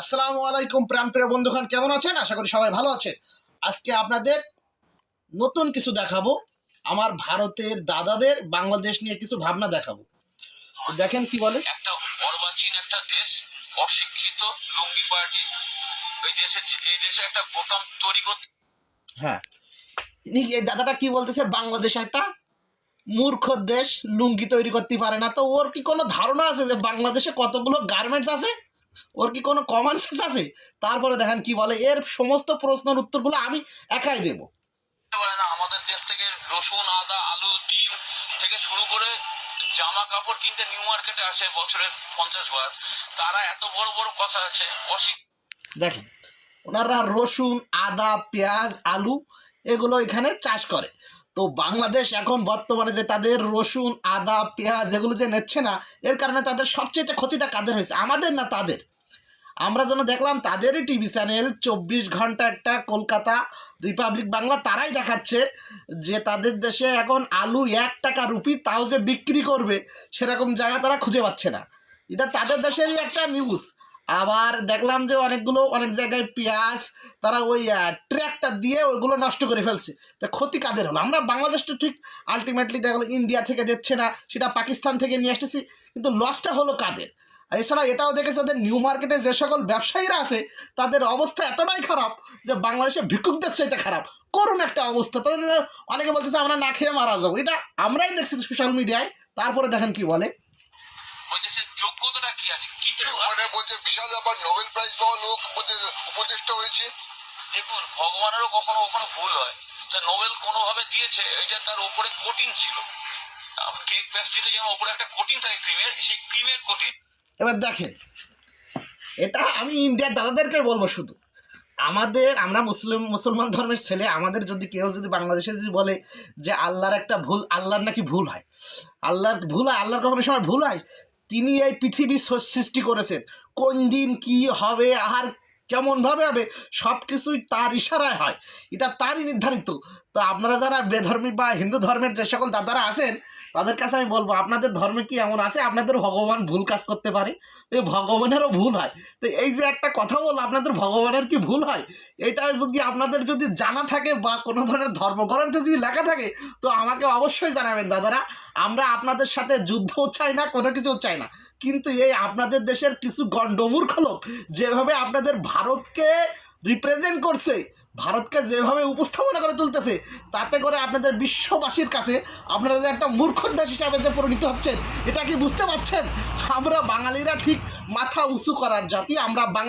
আসসালামু আলাইকুম প্রাণপ্রিয় বন্ধুখান কেমন আছেন? আশা করি সবাই ভালো আছেন। আজকে আপনাদের নতুন কিছু দেখাবো। আমার ভারতের দাদাদের বাংলাদেশ নিয়ে কিছু ভাবনা দেখাবো। দেখেন কি বলে? একটা অর্বাচীন একটা দেশ অশিক্ষিত লুঙ্গি পার্টি। ওই দেশে যে দেশে একটা বোতাম তৈরি করতে হ্যাঁ। এই দাদাটা কি বলতেছে? বাংলাদেশ একটা মূর্খ দেশ লুঙ্গি তৈরি করতে পারে না। তো ওর কি কোনো ধারণা আছে যে বাংলাদেশে কতগুলো গার্মেন্টস আছে? ওর কি কোনো কমন সেন্স আছে? তারপরে দেখেন কি বলে এর সমস্ত প্রশ্নের উত্তরগুলো আমি একাই দেবো। আমাদের দেশ থেকে রসুন আদা আলু ডিম থেকে শুরু করে জামা কাপড় কিনতে নিউ মার্কেটে আসে বছরের পঞ্চাশ বার। তারা এত বড় বড় কথা আছে দেখেন ওনারা রসুন আদা পেঁয়াজ আলু এগুলো এখানে চাষ করে। তো বাংলাদেশ এখন বর্তমানে যে তাদের রসুন, আদা, পেঁয়াজ এগুলো যে নিচ্ছে না, এর কারণে তাদের সবচেয়ে ক্ষতিটা কাদের হয়েছে? আমাদের না তাদের? আমরা যেন দেখলাম তাদেরই টিভি চ্যানেল, চব্বিশ ঘণ্টা একটা কলকাতা, রিপাবলিক বাংলা তারাই দেখাচ্ছে যে তাদের দেশে এখন আলু এক টাকা রুপি, তাও যে বিক্রি করবে, সেরকম জায়গা তারা খুঁজে পাচ্ছে না। এটা তাদের দেশেরই একটা নিউজ আবার দেখলাম যে অনেকগুলো, অনেক জায়গায় পেঁয়াজ, তারা ওই ট্র্যাক্টর দিয়ে ওইগুলো নষ্ট করে ফেলছে। তা ক্ষতি কাদের হলো? আমরা বাংলাদেশ তো ঠিক আলটিমেটলি দেখা গেলো ইন্ডিয়া থেকে দিচ্ছে না, সেটা পাকিস্তান থেকে নিয়ে আসতেছি, কিন্তু লসটা হলো কাদের? এছাড়া এটাও দেখেছে ওদের নিউ মার্কেটে যে সকল ব্যবসায়ীরা আছে, তাদের অবস্থা এতটাই খারাপ যে বাংলাদেশে ভিক্ষুকদের চাইতে খারাপ। করুন একটা অবস্থা, তাদের অনেকে বলতেছে, আমরা না খেয়ে মারা যাব। এটা আমরাই দেখছি সোশ্যাল মিডিয়ায় তারপরে দেখেন কি বলে। কি আছে? কিছু না। মানে বলছে বিশাল ব্যাপার নোবেল প্রাইজ পাওয়া লোক উপদে- উপদেষ্টা হয়েছে। দেখুন ভগবানেরও কখনো কখনো ভুল হয়। তা নোবেল কোনোভাবে দিয়েছে এটা তার উপরে কোটিং ছিল। কেক পেস্ট্রিতে যেমন উপরে একটা কোটিং থাকে ক্রিমের সেই ক্রিমের কোটিং এবার দেখেন এটা আমি ইন্ডিয়ার দাদাদেরকে বলব শুধু। আমাদের আমরা মুসলিম মুসলমান ধর্মের ছেলে আমাদের যদি কেউ যদি বাংলাদেশে যদি বলে যে আল্লাহর একটা ভুল আল্লাহর নাকি ভুল হয়। আল্লাহর ভুল হয় আল্লাহর কখনো সময় ভুল হয়? তিনি এই পৃথিবী স- সৃষ্টি করেছেন। কোন দিন কি হবে, আর কেমনভাবে হবে সব কিছুই তার ইশারায় হয়। এটা তারই নির্ধারিত। তো আপনারা যারা বেধর্মী বা হিন্দু ধর্মের যে সকল দাদারা আছেন, তাদের কাছে আমি বলব, আপনাদের ধর্মে কি এমন আছে? আপনাদের ভগবান ভুল কাজ করতে পারে? এই ভগবানেরও ভুল হয়। তো এই যে একটা কথা বল আপনাদের ভগবানের কি ভুল হয়? এটা যদি আপনাদের যদি জানা থাকে বা কোনো ধরনের ধর্মগ্রন্থে যদি লেখা থাকে, তো আমাকে অবশ্যই জানাবেন, দাদারা। আমরা আপনাদের সাথে যুদ্ধও চাই না, কোনো কিছু চাই না। কিন্তু এই আপনাদের দেশের কিছু গণ্ডমূর্খ লোক যেভাবে আপনাদের ভারতকে রিপ্রেজেন্ট করছে, ভারতকে যেভাবে উপস্থাপনা করে তুলতেছে, তাতে করে আপনাদের বিশ্ববাসীর কাছে আপনারা যে একটা মূর্খ দেশ হিসাবে যে পরিণত হচ্ছেন, এটা কি বুঝতে পারছেন? আমরা বাঙালিরা ঠিক মাথা উঁচু করার জাতি, আমরা